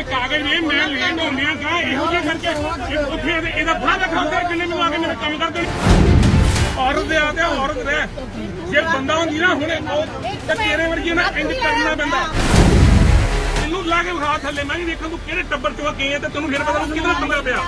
ਇਹਦੇ ਕਾਗਜ਼ ਨੇ ਮੈਂ ਲੈਣ ਹੁੰਦਿਆਂ ਕਾ ਇਹੋ ਜਿਹੇ ਕਰਕੇ ਇਹ ਉੱਥੇ ਇਹਦੇ- ਇਹਦਾ ਬਾਹਰ ਦਾ ਖਾਤਾ ਕਿੰਨੇ ਮੈਨੂੰ ਆ ਕੇ ਮੇਰੇ ਕੰਮ ਕਰ ਦੇਣ ਔਰਤ ਦੇ ਆ ਤੇ ਔਰਤ ਰਹਿ ਜੇ ਬੰਦਾ ਹੁੰਦੀ ਨਾ, ਹੁਣੇ ਉਹ ਤੇ ਤੇਰੇ ਵਰਗੀ ਨਾ ਇੰਜ ਕਰਨਾ ਪੈਂਦਾ। ਤੈਨੂੰ ਲਾ ਕੇ ਵਿਖਾ ਥੱਲੇ, ਮੈਂ ਵੀ ਵੇਖਾਂ ਤੂੰ ਕਿਹੜੇ ਟੱਬਰ ਚੋਂ ਗਏ ਤੇ ਤੈਨੂੰ ਫਿਰ ਪਤਾ ਲੱਗੂ ਕਿਹਦਾ ਪੰਗਾ ਪਿਆ।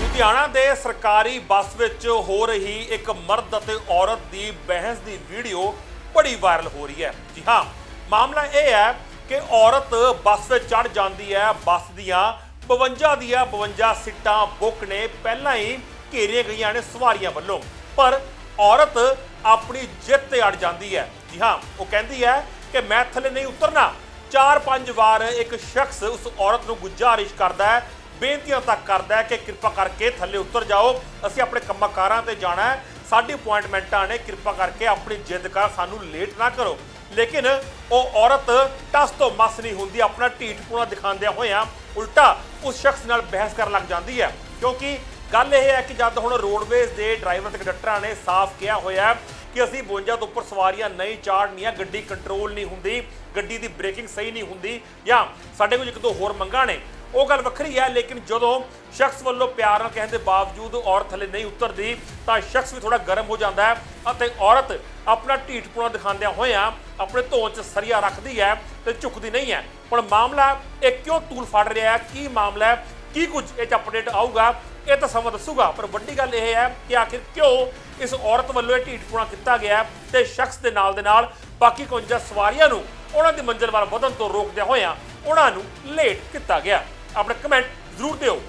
ਲੁਧਿਆਣਾ ਦੇ ਸਰਕਾਰੀ ਬੱਸ ਵਿੱਚ ਹੋ ਰਹੀ ਇੱਕ ਮਰਦ ਅਤੇ ਔਰਤ ਦੀ ਬਹਿਸ ਦੀ ਵੀਡੀਓ ਬੜੀ ਵਾਇਰਲ ਹੋ ਰਹੀ ਹੈ। ਜੀ ਹਾਂ, ਮਾਮਲਾ ਇਹ ਹੈ ਕਿ ਔਰਤ ਬੱਸ ਵਿੱਚ ਚੜ ਜਾਂਦੀ ਹੈ, ਬੱਸ ਦੀਆਂ 52 ਦੀਆਂ 52 ਸੀਟਾਂ ਬੁੱਕ ਨੇ, ਪਹਿਲਾਂ ਹੀ ਘੇਰੀਆਂ ਗਈਆਂ ਨੇ ਸਵਾਰੀਆਂ ਵੱਲੋਂ। ਪਰ ਔਰਤ ਆਪਣੀ ਜਿੱਤ ਤੇ ਅੜ ਜਾਂਦੀ ਹੈ। ਜੀ ਹਾਂ, ਉਹ ਕਹਿੰਦੀ ਹੈ ਕਿ ਮੈਂ ਥੱਲੇ ਨਹੀਂ ਉਤਰਨਾ। ਚਾਰ ਪੰਜ ਵਾਰ ਇੱਕ ਸ਼ਖਸ ਉਸ ਔਰਤ ਨੂੰ ਗੁਜ਼ਾਰਿਸ਼ ਕਰਦਾ ਹੈ, ਬੇਨਤੀਆਂ ਤੱਕ ਕਰਦਾ ਹੈ ਕਿ ਕਿਰਪਾ ਕਰਕੇ ਥੱਲੇ ਉਤਰ ਜਾਓ। ਅਸੀਂ ਆਪਣੇ ਕੰਮਾਂ ਕਾਰਾਂ ਤੇ ਜਾਣਾ ਹੈ, ਸਾਡੀ ਅਪਾਇੰਟਮੈਂਟਾਂ ਨੇ ਕਿਰਪਾ ਕਰਕੇ ਆਪਣੀ ਜਿੱਦ ਕਰ ਸਾਨੂੰ ਲੇਟ ਨਾ ਕਰੋ। ਲੇਕਿਨ ਉਹ ਔਰਤ ਟਸ ਤੋਂ ਮਸ ਨਹੀਂ ਹੁੰਦੀ, ਆਪਣਾ ਢੀਠਪੂਣਾ ਦਿਖਾਉਂਦਿਆਂ ਹੋਇਆਂ ਉਲਟਾ ਉਸ ਸ਼ਖਸ ਨਾਲ ਬਹਿਸ ਕਰਨ ਲੱਗ ਜਾਂਦੀ ਹੈ। ਕਿਉਂਕਿ ਗੱਲ ਇਹ ਹੈ ਕਿ ਜਦ ਹੁਣ ਰੋਡਵੇਜ਼ ਦੇ ਡਰਾਈਵਰ ਤੇ ਕੰਡਕਟਰਾਂ ਨੇ ਸਾਫ਼ ਕਿਹਾ ਹੋਇਆ ਕਿ ਅਸੀਂ 52 ਤੋਂ ਉੱਪਰ ਸਵਾਰੀਆਂ ਨਹੀਂ ਚਾੜਨੀਆਂ, ਗੱਡੀ ਕੰਟਰੋਲ ਨਹੀਂ ਹੁੰਦੀ, ਗੱਡੀ ਦੀ ਬ੍ਰੇਕਿੰਗ ਸਹੀ ਨਹੀਂ ਹੁੰਦੀ ਜਾਂ ਸਾਡੇ ਕੋਲ ਇੱਕ ਦੋ ਹੋਰ ਮੰਗਾਂ ਨੇ ਉਹ ਗੱਲ ਵੱਖਰੀ ਹੈ, ਲੇਕਿਨ ਜਦੋਂ ਸ਼ਖਸ ਵੱਲੋਂ ਪਿਆਰ ਨਾਲ ਕਹਿਣ ਦੇ ਬਾਵਜੂਦ ਔਰਤ ਥੱਲੇ ਨਹੀਂ ਉਤਰਦੀ, ਤਾਂ ਸ਼ਖਸ ਵੀ ਥੋੜਾ ਗਰਮ ਹੋ ਜਾਂਦਾ ਹੈ ਅਤੇ ਔਰਤ ਆਪਣਾ ਢੀਠਪੁਣਾ ਦਿਖਾਉਂਦਿਆਂ ਹੋਇਆਂ ਆਪਣੇ ਧੋਣ 'ਚ ਸਰੀਆ ਰੱਖਦੀ ਹੈ ਤੇ ਝੁਕਦੀ ਨਹੀਂ ਹੈ। ਹੁਣ ਮਾਮਲਾ ਇਹ ਕਿਉਂ ਤੂਲ ਫੜ ਰਿਹਾ ਹੈ? ਕੀ ਮਾਮਲਾ ਹੈ? ਕੀ ਕੁਝ ਇਹ 'ਚ ਅਪਡੇਟ ਆਊਗਾ? ਇਹ ਤਾਂ ਸਮਾਂ ਦੱਸੂਗਾ, ਪਰ ਵੱਡੀ ਗੱਲ ਇਹ ਹੈ ਕਿ ਆਖਿਰ ਕਿਉਂ ਇਸ ਔਰਤ ਵੱਲੋਂ ਇਹ ਢੀਠਪੁਣਾ ਕੀਤਾ ਗਿਆ ਹੈ ਤੇ ਸ਼ਖਸ ਦੇ ਨਾਲ ਦੇ ਨਾਲ ਬਾਕੀ 51 ਸਵਾਰੀਆਂ ਨੂੰ ਉਹਨਾਂ ਦੀ ਮੰਜ਼ਿਲ ਵੱਲ ਵਧਣ ਤੋਂ ਰੋਕਦਿਆਂ ਹੋਇਆਂ ਉਹਨਾਂ ਨੂੰ ਲੇਟ ਕੀਤਾ ਗਿਆ। ਆਪਣਾ ਕਮੈਂਟ ਜ਼ਰੂਰ ਦਿਓ।